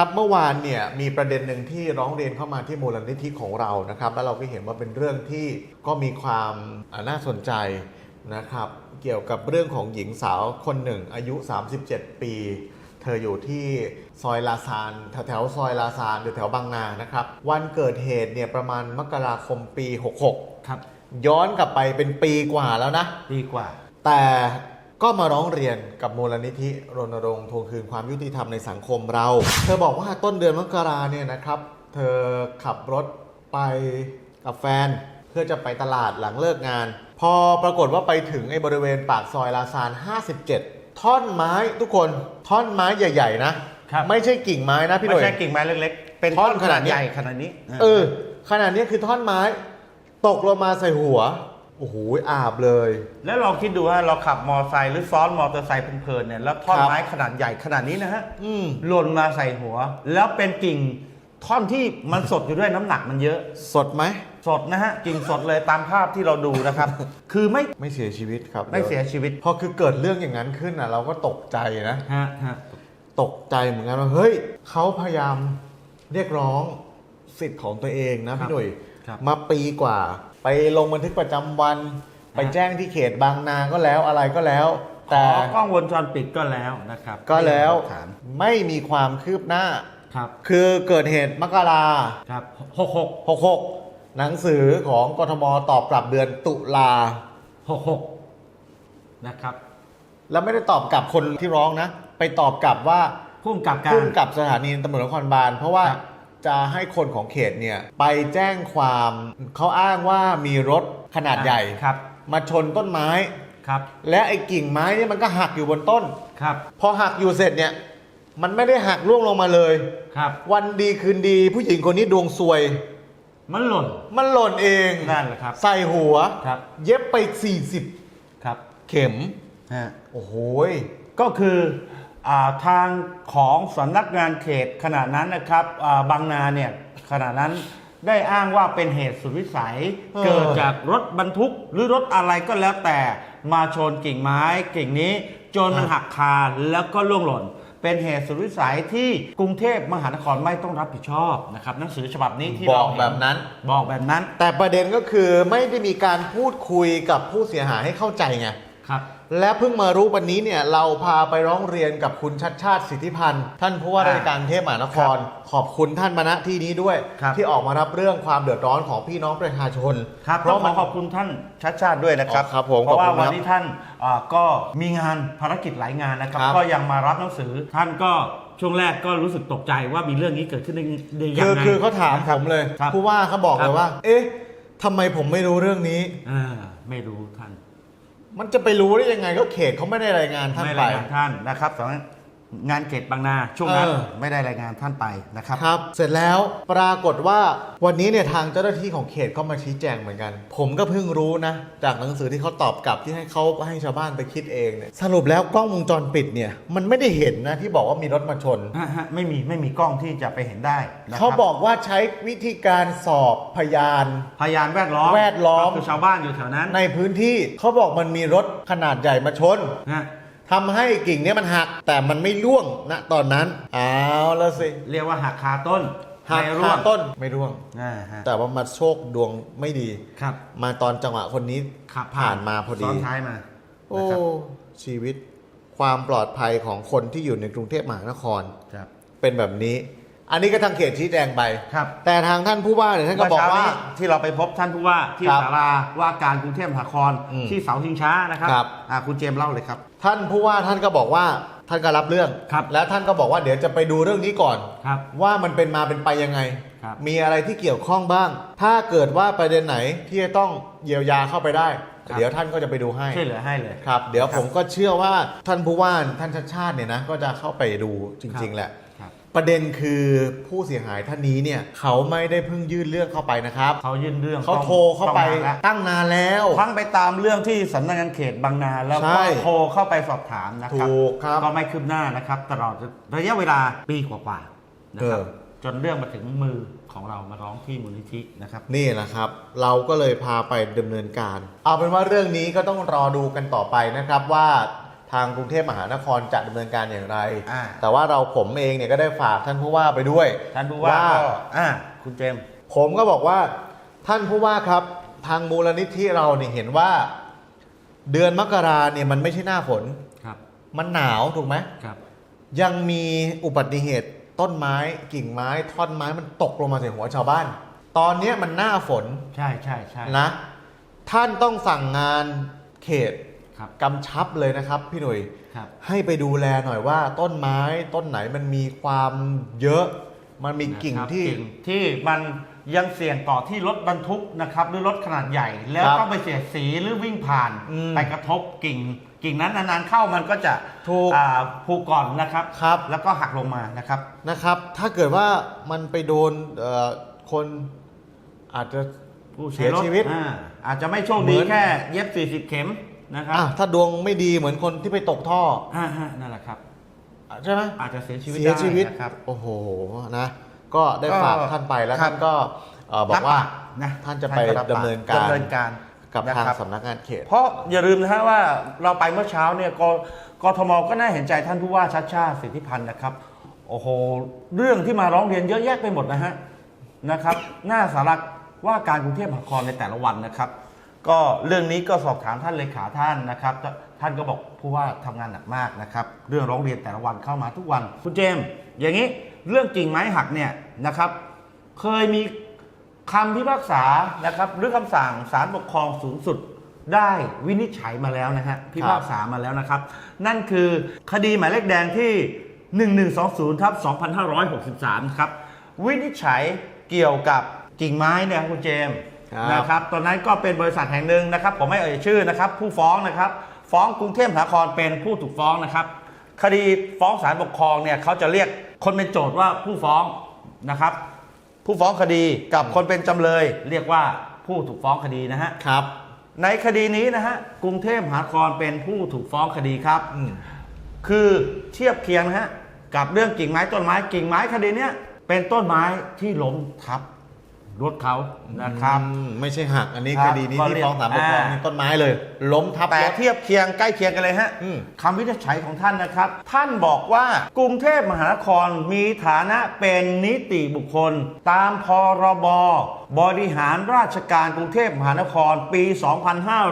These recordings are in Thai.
ครับเมื่อวานเนี่ยมีประเด็นหนึ่งที่ร้องเรียนเข้ามาที่มูลนิธิของเรานะครับ แล้วเราก็เห็นว่าเป็นเรื่องที่ก็มีความอ่าน่าสนใจนะครับ เกี่ยวกับเรื่องของหญิงสาวคนหนึ่ง อายุ 37 ปี เธออยู่ที่ซอยลาซานแถวแถวๆซอยลาซานอยู่แถวบางนานะครับ วันเกิดเหตุเนี่ยประมาณมกราคมปี 66 ครับ ย้อนกลับไปเป็นปีกว่าแล้วนะดีกว่า แต่ ก็มาร้องเรียนกับมูลนิธิรณรงค์ทวงคืนความยุติธรรมในสังคมเรา เธอบอกว่าต้นเดือนมกราเนี่ยนะครับ เธอขับรถไปกับแฟน เพื่อจะไปตลาดหลังเลิกงาน พอปรากฏว่าไปถึงไอ้บริเวณปากซอยลาซาน 57 ท่อนไม้ทุกคนท่อนไม้ใหญ่ ๆ นะ ครับ ไม่ใช่กิ่งไม้นะพี่หไม่น่วยใช่กิ่งไม้เล็กๆ เป็นท่อนขนาดนี้ใหญ่ขนาดนี้เออขนาดนี้คือท่อนไม้ ตกลงมาใส่หัว โอ้โหอาบเลย แล้วลองคิดดูว่าเราขับมอเตอร์ไซค์หรือซ้อนมอเตอร์ไซค์เพลินๆเนี่ยแล้วท่อนครับ ไม้ขนาดใหญ่ขนาดนี้นะฮะอืมหล่นมาใส่หัว แล้วเป็นกิ่งท่อนที่มันสดอยู่ด้วยน้ำหนักมันเยอะ สดไหม สดนะฮะกิ่งสดเลยตามภาพที่เราดูนะครับ คือไม่ไม่เสียชีวิตครับไม่เสียชีวิตพอคือเกิดเรื่องอย่างนั้นขึ้นอะ เราก็ตกใจนะ ฮะฮะตกใจเหมือนกันว่าเฮ้ยเขาพยายามเรียกร้องสิทธิ์ของตัวเองนะพี่หนุ่ยครับมาปีกว่า ไปลงบันทึกประจำวัน ไปแจ้งที่เขตบางนาก็แล้วอะไรก็แล้ว ขแต่อกล้องวงจรปิดก็แล้วนะครับก็แล้วถามไม่มีความคืบหน้า ครับคือเกิดเหตุมกราครับหกหก66 หนังสือของกทมตอบกลับเดือนตุลา หกหกนะครับแล้วไม่ได้ตอบกลับคนที่ร้องนะ ไปตอบกลับว่าพุ่มกับการ พุ่งกับสถานีตำรวจนครบาลเพราะว่าครับ จะให้คนของเขตเนี่ยไปแจ้งความเขาอ้างว่ามีรถขนาดใหญ่ครับ มาชนต้นไม้ครับ และไอ้กิ่งไม้เนี่ยมันก็หักอยู่บนต้นครับ พอหักอยู่เสร็จเนี่ยมันไม่ได้หักร่วงลงมาเลยครับ วันดีคืนดีผู้หญิงคนนี้ดวงซวย มันหล่น มันหล่นเองนั่นแหละครับ ใส่หัวครับ เย็บไป40ครับ เข็มฮะโอ้โหยก็คืออา ทางของสำนักงานเขตขณะนั้นนะครับอ่าบางนาเนี่ยขณะนั้นได้อ้างว่าเป็นเหตุสุดวิสัย เกิดจากรถบรรทุกหรือรถอะไรก็แล้วแต่มาชนกิ่งไม้กิ่งนี้ จนมันหักคาแล้วก็ล่วงหล่น เป็นเหตุสุดวิสัยที่กรุงเทพมหานครไม่ต้องรับผิดชอบนะครับหนังสือฉบับนี้ที่บเราอกเห็นแบบนั้นบอกแบบนั้น แต่ประเด็นก็คือไม่ได้มีการพูดคุยกับผู้เสียหายให้เข้าใจไงครับ และเพิ่งมารู้วันนี้เนี่ยเราพาไปร้องเรียนกับคุณชัดชาติสิทธิพันธ์ท่านผู้ว่าราชการกรุงเทพมหานคร ขอบคุณท่านมาณที่นี้ด้วย ครับ ที่ออกมารับเรื่องความเดือดร้อนของพี่น้องประชาชนครับเพเพราะราะขมัอน ขอบคุณท่านชัดชาติด้วยนะครับ อ๋อครับผมเพราะว่าขอบคุณครับวันนี้ท่านอ่าก็มีงานภารกิจหลายงานนะครับ ครับ ก็ยังมารับหนังสือ ท่านก็ช่วงแรกก็รู้สึกตกใจว่ามีเรื่องนี้เกิดขึ้นได้ได้ยังคือไง คือเขาถามผมเลยครับผู้ว่าเขาบอกครัเลบ ยว่า เอ๊ะทำไมผมไม่รู้เรื่องนี้ อ่าไม่รู้ท่าน มันจะไปรู้ได้ยังไงก็เขตเขาไม่ได้รายงานท่านไม่ไป รายงานท่านนะครับสำหรับ งานเขตบางนาช่วงนั้นเออ ไม่ได้รายงานท่านไปนะครับ ครับ เสร็จแล้วปรากฏว่าวันนี้เนี่ยทางเจ้าหน้าที่ของเขตก็มาชี้แจงเหมือนกัน ผมก็เพิ่งรู้นะ จากหนังสือที่เขาตอบกลับที่ให้เขาให้ชาวบ้านไปคิดเองเนี่ยสรุปแล้วกล้องวงจรปิดเนี่ยมันไม่ได้เห็นนะที่บอกว่ามีรถมาชนฮะฮะไม่มีไม่มีกล้องที่จะไปเห็นได้นะครัเขาบอกว่าใช้วิธีการสอบพยาน พยานแวดล้อมแวดล้อม ก็คือชาวบ้านอยู่แถวนั้นในพื้นที่เขาบอกมันมีรถขนาดใหญ่มาชน นะ ทำให้กิ่งเนี้มันหักแต่มันไม่ร่วงณตอนนั้นเอาแล้วสิเรียกว่าหักคาต้นหักไม่ร่วคางต้นไม่ร่วงอ่าฮะแต่ว่ามาโชคดวงไม่ดีครับ มาตอนจังหวะคนนี้ขับผ่านมาพอดีซ้อนท้ายมาโอ้นะครับชีวิตความปลอดภัยของคนที่อยู่ในกรุงเทพมหานครครับเป็นแบบนี้ อันนี้ก็ทางเขตชี้แจงไป ครับ แต่ทางท่านผู้ว่าเนี่ยท่านก็เมื่อบอกเช้าว่านี้ที่เราไปพบท่านผู้ว่าที่ครับศาลาว่าการกรุงเทพมหานครอืมที่เสาชิงช้านะครับครับ อ่าคุณเจมส์เล่าเลยครับ ท่านผู้ว่าท่านก็บอกว่าท่านก็รับเรื่อง ครับ แล้วท่านก็บอกว่าเดี๋ยวจะไปดูเรื่องนี้ก่อน ครับ ว่ามันเป็นมาเป็นไปยังไง ครับ มีอะไรที่เกี่ยวข้องบ้าง ถ้าเกิดว่าประเด็นไหนที่จะต้องเยียวยาเข้าไปได้เดี๋ยวท่านก็จะไปดูให้ ช่วยเหลือให้เลย ครับ เดี๋ยวครับผมก็เชื่อว่าท่านผู้ว่าท่านชัดชาติเนี่ยนะ ก็จะเข้าไปดูจริง ๆ แหละครับ ประเด็นคือผู้เสียหายท่านนี้เนี่ยเขาไม่ได้เพิ่งยื่นเรื่องเข้าไปนะครับเขายื่นเรื่องเขาต้องโทรเข้าไปต้องมแล้ว ตั้งนานแล้ว ทั้งไปตามเรื่องที่สำนักงานเขตบางนา แล้วใช่ก็โทรเข้าไปสอบถามนะครัถูกครับก็ไม่คืบหน้านะครับ ตลอดระยะเวลาปีกว่าๆนะครับ เออ จนเรื่องมาถึงมือของเรามาร้องที่มูลนิธินะครับ นี่แหละครับ เราก็เลยพาไปดำเนินการ เอาเป็นว่าเรื่องนี้ก็ต้องรอดูกันต่อไปนะครับว่า ทางกรุงเทพมหานครจะดำเนินการอย่างไร อ่า แต่ว่าเราผมเองเนี่ยก็ได้ฝากท่านผู้ว่าไปด้วย ท่านผู้ว่าก็อ่าคุณเจมส์ ผมก็บอกว่าท่านผู้ว่าครับ ทางมูลนิธิเราเนี่ยเห็นว่า เดือนมกราเนี่ยมันไม่ใช่หน้าฝน ครับ มันหนาวถูกไหม ครับ ยังมีอุบัติเหตุต้นไม้กิ่งไม้ท่อนไม้มันตกลงมาใส่หัวชาวบ้าน ตอนเนี้ยมันหน้าฝนใช่ใช่ใช่นะ ท่านต้องสั่งงานเขต ครับกำชับเลยนะครับพี่หนุ่ยครับให้ไปดูแลหน่อยว่าต้นไม้ต้นไหนมันมีความเยอะ มันมีกิ่งนะครับที่กิ่งที่มันยังเสี่ยงต่อที่รถบรรทุกนะครับหรือรถขนาดใหญ่ แล้วครับต้องไปเสียดสีหรือวิ่งผ่านอืมไปกระทบกิ่ง กิ่งนั้นนานๆเข้ามันก็จะถูกอ่าผูกก่อนนะครับ ครับ แล้วก็หักลงมานะครับ นะครับ ถ้าเกิดว่ามันไปโดนเอ่อคนอาจจะ ผู้เสียใช้รถชีวิตอ่าอาจจะไม่โชคเหมืดีอน แค่เย็บ 40 เข็ม นะครับอะถ้าดวงไม่ดีเหมือนคนที่ไปตกท่ออ่าฮะนั่นแหละครับ ใช่ไหมอาจจะเสียชีวิตเสียชีวิตได้นะครับ โอ้โหนะ ก็ได้ก็ฝากท่านไปแล้วครับ ท่านก็เอ่อบอกว่ารับปนะท่านจะไปก็รับปดำเนินการดำเนินการกับนะทางครับ สำนักงานเขต เพราะอย่าลืมนะฮะว่าเราไปเมื่อเช้าเนี่ยกกทมก็น่าเห็นใจท่านผู้ว่าชัดชาติสิทธิพันธ์นะครับ โอ้โห เรื่องที่มาร้องเรียนเยอะแยะไปหมดนะฮะนะครับ หน้าสาระว่าการกรุงเทพมหานครในแต่ละวันนะครับ ก็เรื่องนี้ก็สอบถามท่านเลขาท่านนะครับ ท่านก็บอกผู้ว่าทำงานหนักมากนะครับ เรื่องร้องเรียนแต่ละวันเข้ามาทุกวันคุณเจมส์อย่างนี้เรื่องกิ่งไม้หักเนี่ยนะครับ เคยมีคำพิพากษานะครับหรือคำสั่งศาลปกครองสูงสุดได้วินิจฉัยมาแล้วนะฮะพิพากษามาแล้วนะครับ นั่นคือคดีหมายเลขแดงที่ 1120ทับ2563 ครับ วินิจฉัยเกี่ยวกับกิ่งไม้เนี่ยครับคุณเจมส์ ครับนะครับตอนนั้นก็เป็นบริษัทแห่งหนึ่งนะครับผมไม่เอ่ยชื่อนะครับ ผู้ฟ้องนะครับ ฟ้องกรุงเทพมหานครเป็นผู้ถูกฟ้องนะครับ คดีฟ้องศาลปกครองเนี่ยเขาจะเรียกคนเป็นโจทย์ว่าผู้ฟ้องนะครับ ผู้ฟ้องคดีกับคนเป็นจำเลย เรียกว่าผู้ถูกฟ้องคดีนะฮะ ครับ ในคดีนี้นะฮะกรุงเทพมหานครเป็นผู้ถูกฟ้องคดีครับ อืม คือเทียบเคียงนะฮะกับเรื่องกิ่งไม้ต้นไม้กิ่งไม้คดีเนี้ยเป็นต้นไม้ที่ล้มทับ รถเขานะครับอืมไม่ใช่หักอันนี้ครัคบดีนี้ก็ที่เรียกฟ้องศาลปกครองอ่านี่ต้นไม้เลย ล้มทับแต่รถเทียบเคียงใกล้เคียงกันเลยฮะอืมคำวินิจฉัยของท่านนะครับ ท่านบอกว่ากรุงเทพมหานครมีฐานะเป็นนิติบุคคล ตามพรบ บริหารราชการกรุงเทพมหานครปี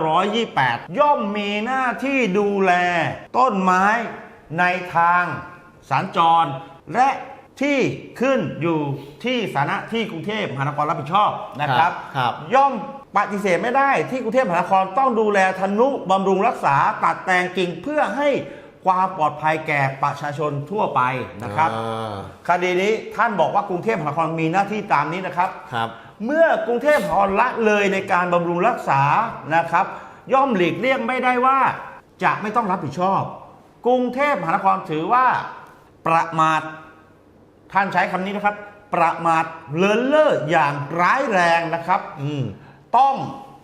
2528 ย่อมมีหน้าที่ดูแล ต้นไม้ในทางสัญจรและ ที่ขึ้นอยู่ที่สาธารณะที่กรุงเทพมหานครรับผิดชอบนะครับ ครับย่อมปฏิเสธไม่ได้ที่กรุงเทพมหานครต้องดูแลทนุบำรุงรักษาตัดแต่งกิ่งเพื่อให้ความปลอดภัยแก่ประชาชนทั่วไปนะครับ อ่าคดีนี้ท่านบอกว่ากรุงเทพมหานครมีหน้าที่ตามนี้นะครับ ครับ เมื่อกรุงเทพมหานครละเลยในการบำรุงรักษานะครับ ย่อมหลีกเลี่ยงไม่ได้ว่า จะไม่ต้องรับผิดชอบ กรุงเทพมหานครถือว่า ประมาท ท่านใช้คำนี้นะครับ ประมาทเลินเล่ออย่างร้ายแรงนะครับ อืมต้อง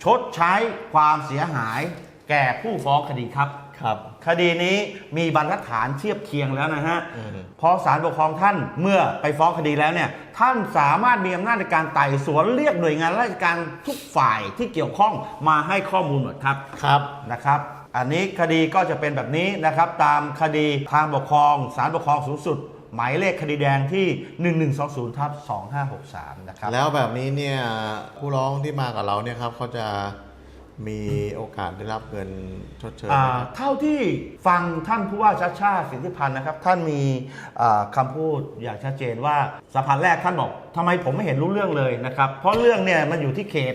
ชดใช้ความเสียหาย แก่ผู้ฟ้องคดีครับ ครับ คดีนี้มีบรรทัดฐานเทียบเคียงแล้วนะฮะอืม พอศาลปกครองท่านเมื่อไปฟ้องคดีแล้วเนี่ย ท่านสามารถมีอำนาจในการไต่สวนเรียกหน่วยงานราชการทุกฝ่ายที่เกี่ยวข้องมาให้ข้อมูลหมดครับ ครับ นะครับ อันนี้คดีก็จะเป็นแบบนี้นะครับ ตามคดีทางปกครองศาลปกครองสูงสุด หมายเลขคดีแดงที่ 1120ทับ2563 นะครับ แล้วแบบนี้เนี่ยผู้ร้องที่มากับเราเนี่ยครับเขาจะมีโอกาสได้รับเงินชดเชยไหมอ่าครับ เท่าที่ฟังท่านผู้ว่าชาติชาติสิทธิพันธ์นะครับ ท่านมีอ่าคำพูดอย่างชัดเจนว่าสัมผัสแรกท่านบอกทำไมผมไม่เห็นรู้เรื่องเลยนะครับ เพราะเรื่องเนี่ยมันอยู่ที่เขต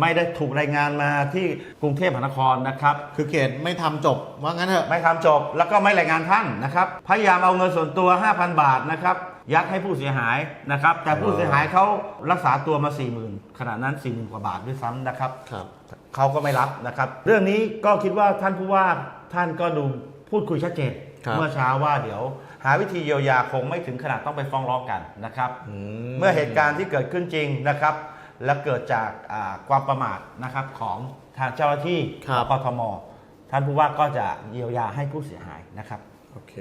ไม่ได้ถูกรายงานมาที่กรุงเทพมหานครนะครับ คือเขตไม่ทำจบว่างั้นเถอะ ไม่ทำจบแล้วก็ไม่รายงานท่านนะครับ พยายามเอาเงินส่วนตัว 5,000 บาทนะครับ ยัดให้ผู้เสียหายนะครับ แต่ผู้เสียหายเขารักษาตัวมา 40,000ขณะนั้น 40,000 กว่าบาทด้วยซ้ำนะครับ ครับ เขาก็ไม่รับนะครับ เรื่องนี้ก็คิดว่าท่านผู้ว่าท่านก็ดูพูดคุยชัดเจนครับ เมื่อเช้าว่าเดี๋ยว หาวิธีเยียวยาคงไม่ถึงขนาดต้องไปฟ้องร้องกันนะครับอืเมื่อเหตุการณ์ที่เกิดขึ้นจริงนะครับ และเกิดจากอ่าความประมาทนะครับของทางเจ้าหน้าที่ครับ กทม ท่านผู้ว่าก็จะเยียวยาให้ผู้เสียหายนะครับ โอเค